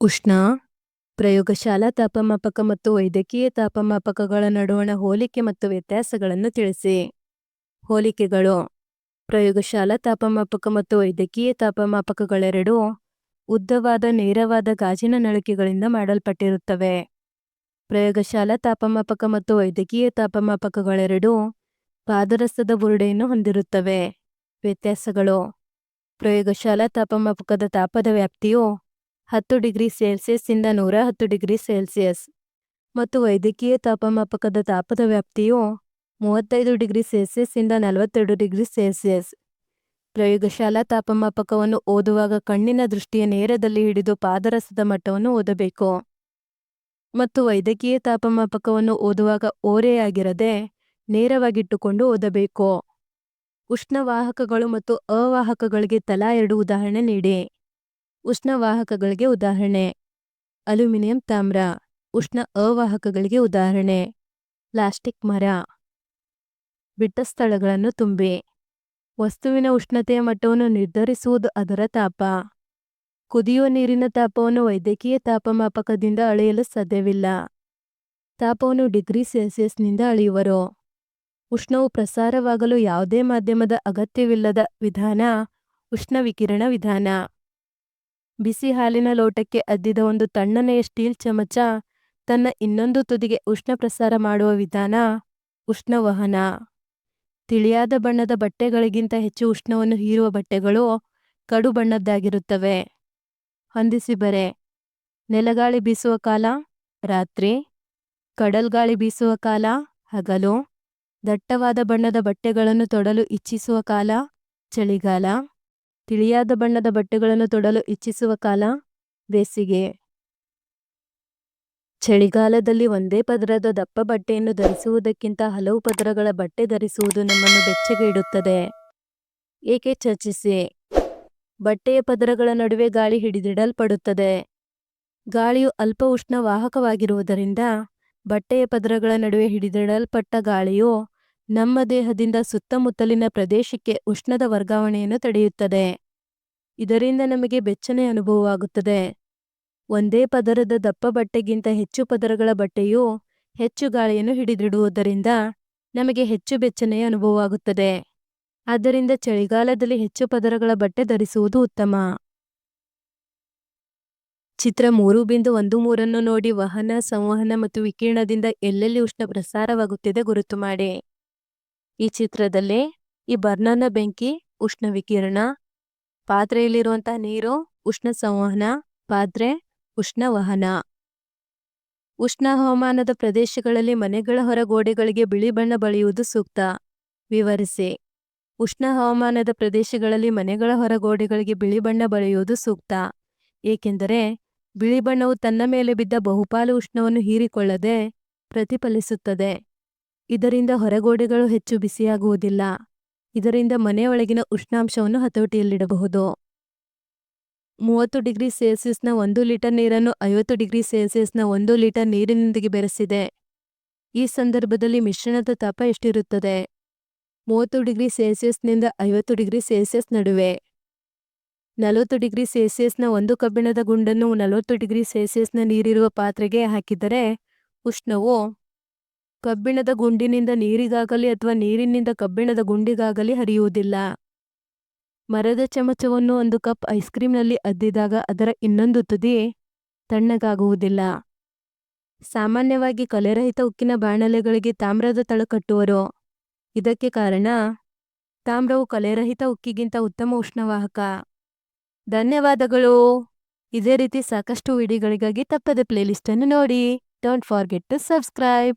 ಉಷ್ಣ, ಪ್ರಯೋಗಶಾಲಾ ತಾಪಮಾಪಕ ಮತ್ತು ವೈದ್ಯಕೀಯ ತಾಪಮಾಪಕಗಳ ನಡುವಣ ಹೋಲಿಕೆ ಮತ್ತು ವ್ಯತ್ಯಾಸಗಳನ್ನು ತಿಳಿಸಿ. ಹೋಲಿಕೆಗಳು, ಪ್ರಯೋಗಶಾಲಾ ತಾಪಮಾಪಕ ಮತ್ತು ವೈದ್ಯಕೀಯ ತಾಪಮಾಪಕಗಳೆರಡೂ ಉದ್ದವಾದ ನೇರವಾದ ಗಾಜಿನ ನಳಿಕೆಗಳಿಂದ ಮಾಡಲ್ಪಟ್ಟಿರುತ್ತವೆ. ಪ್ರಯೋಗಶಾಲಾ ತಾಪಮಾಪಕ ಮತ್ತು ವೈದ್ಯಕೀಯ ತಾಪಮಾಪಕಗಳೆರಡೂ ಪಾದರಸದ ಬುರುಡೆಯನ್ನು ಹೊಂದಿರುತ್ತವೆ. ವ್ಯತ್ಯಾಸಗಳು, ಪ್ರಯೋಗಶಾಲಾ ತಾಪಮಾಪಕದ ತಾಪದ ವ್ಯಾಪ್ತಿಯು ಹತ್ತು ಡಿಗ್ರಿ ಸೆಲ್ಸಿಯಸ್ ಇಂದ ನೂರ ಹತ್ತು ಡಿಗ್ರಿ ಸೆಲ್ಸಿಯಸ್ ಮತ್ತು ವೈದ್ಯಕೀಯ ತಾಪಮಾಪಕದ ತಾಪದ ವ್ಯಾಪ್ತಿಯು ಮೂವತ್ತೈದು ಡಿಗ್ರಿ ಸೆಲ್ಸಿಯಸ್ ಇಂದ ನಲವತ್ತೆರಡು ಡಿಗ್ರಿ ಸೆಲ್ಸಿಯಸ್ ಪ್ರಯೋಗಶಾಲಾ ತಾಪಮಾಪಕವನ್ನು ಓದುವಾಗ ಕಣ್ಣಿನ ದೃಷ್ಟಿಯ ನೇರದಲ್ಲಿ ಹಿಡಿದು ಪಾದರಸದ ಮಟ್ಟವನ್ನು ಓದಬೇಕು. ಮತ್ತು ವೈದ್ಯಕೀಯ ತಾಪಮಾಪಕವನ್ನು ಓದುವಾಗ ಓರೆಯಾಗಿರದೆ ನೇರವಾಗಿಟ್ಟುಕೊಂಡು ಓದಬೇಕು. ಉಷ್ಣವಾಹಕಗಳು ಮತ್ತು ಅವಾಹಕಗಳಿಗೆ ತಲಾ ಎರಡು ಉದಾಹರಣೆ ನೀಡಿ. ಉಷ್ಣವಾಹಕಗಳಿಗೆ ಉದಾಹರಣೆ. ಅಲ್ಯೂಮಿನಿಯಂ ತಾಮ್ರ, ಉಷ್ಣ ಅವಾಹಕಗಳಿಗೆ ಉದಾಹರಣೆ. ಪ್ಲಾಸ್ಟಿಕ್ ಮರ. ಬಿಟ್ಟ ಸ್ಥಳಗಳನ್ನು ತುಂಬಿ. ವಸ್ತುವಿನ ಉಷ್ಣತೆಯ ಮಟ್ಟವನ್ನು ನಿರ್ಧರಿಸುವುದು ಅದರ ತಾಪ. ಕುದಿಯುವ ನೀರಿನ ತಾಪವನ್ನು ವೈದ್ಯಕೀಯ ತಾಪಮಾಪಕದಿಂದ ಅಳೆಯಲು ಸಾಧ್ಯವಿಲ್ಲ. ತಾಪವನ್ನು ಡಿಗ್ರಿ ಸೆಲ್ಸಿಯಸ್ನಿಂದ ಅಳೆಯುವರು. ಉಷ್ಣವು ಪ್ರಸಾರವಾಗಲು ಯಾವುದೇ ಮಾಧ್ಯಮದ ಅಗತ್ಯವಿಲ್ಲದ ವಿಧಾನ, ಉಷ್ಣ ವಿಕಿರಣ ವಿಧಾನ. ಬಿಸಿ ಹಾಲಿನ ಲೋಟಕ್ಕೆ ಅದ್ದಿದ ಒಂದು ತಣ್ಣನೆಯ ಸ್ಟೀಲ್ ಚಮಚ ತನ್ನ ಇನ್ನೊಂದು ತುದಿಗೆ ಉಷ್ಣ ಪ್ರಸಾರ ಮಾಡುವ ವಿಧಾನ ಉಷ್ಣವಹನ. ತಿಳಿಯಾದ ಬಣ್ಣದ ಬಟ್ಟೆಗಳಿಗಿಂತ ಹೆಚ್ಚು ಉಷ್ಣವನ್ನು ಹೀರುವ ಬಟ್ಟೆಗಳು ಕಡು ಬಣ್ಣದ್ದಾಗಿರುತ್ತವೆ. ಹೊಂದಿಸಿ ಬರೆ. ನೆಲಗಾಳಿ ಬೀಸುವ ಕಾಲ, ರಾತ್ರಿ. ಕಡಲ್ಗಾಳಿ ಬೀಸುವ ಕಾಲ, ಹಗಲು. ದಟ್ಟವಾದ ಬಣ್ಣದ ಬಟ್ಟೆಗಳನ್ನು ತೊಡಲು ಇಚ್ಛಿಸುವ ಕಾಲ, ಚಳಿಗಾಲ. ತಿಳಿಯಾದ ಬಣ್ಣದ ಬಟ್ಟೆಗಳನ್ನು ತೊಡಲು ಇಚ್ಛಿಸುವ ಕಾಲ ಬೇಸಿಗೆ. ಚಳಿಗಾಲದಲ್ಲಿ ಒಂದೇ ಪದರದ ದಪ್ಪ ಬಟ್ಟೆಯನ್ನು ಧರಿಸುವುದಕ್ಕಿಂತ ಹಲವು ಪದರಗಳ ಬಟ್ಟೆ ಧರಿಸುವುದು ನಮ್ಮನ್ನು ಬೆಚ್ಚಗೆ ಇಡುತ್ತದೆ. ಏಕೆ ಚರ್ಚಿಸಿ? ಬಟ್ಟೆಯ ಪದರಗಳ ನಡುವೆ ಗಾಳಿ ಹಿಡಿದಿಡಲ್ಪಡುತ್ತದೆ. ಗಾಳಿಯು ಅಲ್ಪ ಉಷ್ಣ ವಾಹಕವಾಗಿರುವುದರಿಂದ ಬಟ್ಟೆಯ ಪದರಗಳ ನಡುವೆ ಹಿಡಿದಿಡಲ್ಪಟ್ಟ ಗಾಳಿಯು ನಮ್ಮ ದೇಹದಿಂದ ಸುತ್ತಮುತ್ತಲಿನ ಪ್ರದೇಶಕ್ಕೆ ಉಷ್ಣದ ವರ್ಗಾವಣೆಯನ್ನು ತಡೆಯುತ್ತದೆ. ಇದರಿಂದ ನಮಗೆ ಬೆಚ್ಚನೆ ಅನುಭವವಾಗುತ್ತದೆ. ಒಂದೇ ಪದರದ ದಪ್ಪ ಬಟ್ಟೆಗಿಂತ ಹೆಚ್ಚು ಪದರಗಳ ಬಟ್ಟೆಯು ಹೆಚ್ಚು ಗಾಳಿಯನ್ನು ಹಿಡಿದಿಡುವುದರಿಂದ ನಮಗೆ ಹೆಚ್ಚು ಬೆಚ್ಚನೆಯ ಅನುಭವವಾಗುತ್ತದೆ. ಆದ್ದರಿಂದ ಚಳಿಗಾಲದಲ್ಲಿ ಹೆಚ್ಚು ಪದರಗಳ ಬಟ್ಟೆ ಧರಿಸುವುದು ಉತ್ತಮ. ಚಿತ್ರ ಮೂರು ಬಿಂದು ಒಂದು ಮೂರನ್ನು ನೋಡಿ ವಹನ, ಸಂವಹನ ಮತ್ತು ವಿಕಿರಣದಿಂದ ಎಲ್ಲೆಲ್ಲಿ ಉಷ್ಣ ಪ್ರಸಾರವಾಗುತ್ತಿದೆ ಗುರುತು ಮಾಡಿ. ಈ ಚಿತ್ರದಲ್ಲಿ ಈ ಬರ್ನರ್ನ ಬೆಂಕಿ, ಉಷ್ಣ ವಿಕಿರಣ ಪಾತ್ರೆಯಲ್ಲಿರುವಂತಹ ನೀರು, ಉಷ್ಣ ಸಂವಹನ, ಪಾತ್ರೆ, ಉಷ್ಣ ವಹನ. ಉಷ್ಣ ಹವಾಮಾನದ ಪ್ರದೇಶಗಳಲ್ಲಿ ಮನೆಗಳ ಹೊರಗೋಡೆಗಳಿಗೆ ಬಿಳಿ ಬಣ್ಣ ಬಳಿಯುವುದು ಸೂಕ್ತ. ವಿವರಿಸಿ. ಉಷ್ಣ ಹವಾಮಾನದ ಪ್ರದೇಶಗಳಲ್ಲಿ ಮನೆಗಳ ಹೊರಗೋಡೆಗಳಿಗೆ ಬಿಳಿ ಬಣ್ಣ ಬಳಿಯುವುದು ಸೂಕ್ತ. ಏಕೆಂದರೆ ಬಿಳಿ ಬಣ್ಣವು ತನ್ನ ಮೇಲೆ ಬಿದ್ದ ಬಹುಪಾಲು ಉಷ್ಣವನ್ನು ಹೀರಿಕೊಳ್ಳದೆ ಪ್ರತಿಫಲಿಸುತ್ತದೆ. ಇದರಿಂದ ಹೊರಗೋಡೆಗಳು ಹೆಚ್ಚು ಬಿಸಿಯಾಗುವುದಿಲ್ಲ. ಇದರಿಂದ ಮನೆಯೊಳಗಿನ ಉಷ್ಣಾಂಶವನ್ನು ಹತೋಟಿಯಲ್ಲಿಡಬಹುದು. ಮೂವತ್ತು ಡಿಗ್ರಿ ಸೆಲ್ಸಿಯಸ್ನ ಒಂದು ಲೀಟರ್ ನೀರನ್ನು ಐವತ್ತು ಡಿಗ್ರಿ ಸೆಲ್ಸಿಯಸ್ನ ಒಂದು ಲೀಟರ್ ನೀರಿನೊಂದಿಗೆ ಬೆರೆಸಿದೆ. ಈ ಸಂದರ್ಭದಲ್ಲಿ ಮಿಶ್ರಣದ ತಾಪ ಎಷ್ಟಿರುತ್ತದೆ? ಮೂವತ್ತು ಡಿಗ್ರಿ ಸೆಲ್ಸಿಯಸ್ನಿಂದ ಐವತ್ತು ಡಿಗ್ರಿ ಸೆಲ್ಸಿಯಸ್ ನಡುವೆ. ನಲವತ್ತು ಡಿಗ್ರಿ ಸೆಲ್ಸಿಯಸ್ನ ಒಂದು ಕಬ್ಬಿಣದ ಗುಂಡನ್ನು ನಲವತ್ತು ಡಿಗ್ರಿ ಸೆಲ್ಸಿಯಸ್ನ ನೀರಿರುವ ಪಾತ್ರೆಗೆ ಹಾಕಿದರೆ ಉಷ್ಣವು ಕಬ್ಬಿಣದ ಗುಂಡಿನಿಂದ ನೀರಿಗಾಗಲಿ ಅಥವಾ ನೀರಿನಿಂದ ಕಬ್ಬಿಣದ ಗುಂಡಿಗಾಗಲಿ ಹರಿಯುವುದಿಲ್ಲ. ಮರದ ಚಮಚವನ್ನು ಒಂದು ಕಪ್ ಐಸ್ ಕ್ರೀಮ್ನಲ್ಲಿ ಅದ್ದಿದಾಗ ಅದರ ಇನ್ನೊಂದು ತುದಿ ತಣ್ಣಗಾಗುವುದಿಲ್ಲ. ಸಾಮಾನ್ಯವಾಗಿ ಕಲೆರಹಿತ ಉಕ್ಕಿನ ಬಾಣಲೆಗಳಿಗೆ ತಾಮ್ರದ ತಳ ಕಟ್ಟುವರು. ಇದಕ್ಕೆ ಕಾರಣ, ತಾಮ್ರವು ಕಲೆರಹಿತ ಉಕ್ಕಿಗಿಂತ ಉತ್ತಮ ಉಷ್ಣವಾಹಕ. ಧನ್ಯವಾದಗಳು. ಇದೇ ರೀತಿ ಸಾಕಷ್ಟು ವಿಡಿಯೋಗಳಿಗಾಗಿ ತಪ್ಪದೆ ಪ್ಲೇಲಿಸ್ಟನ್ನು ನೋಡಿ. Don't forget to subscribe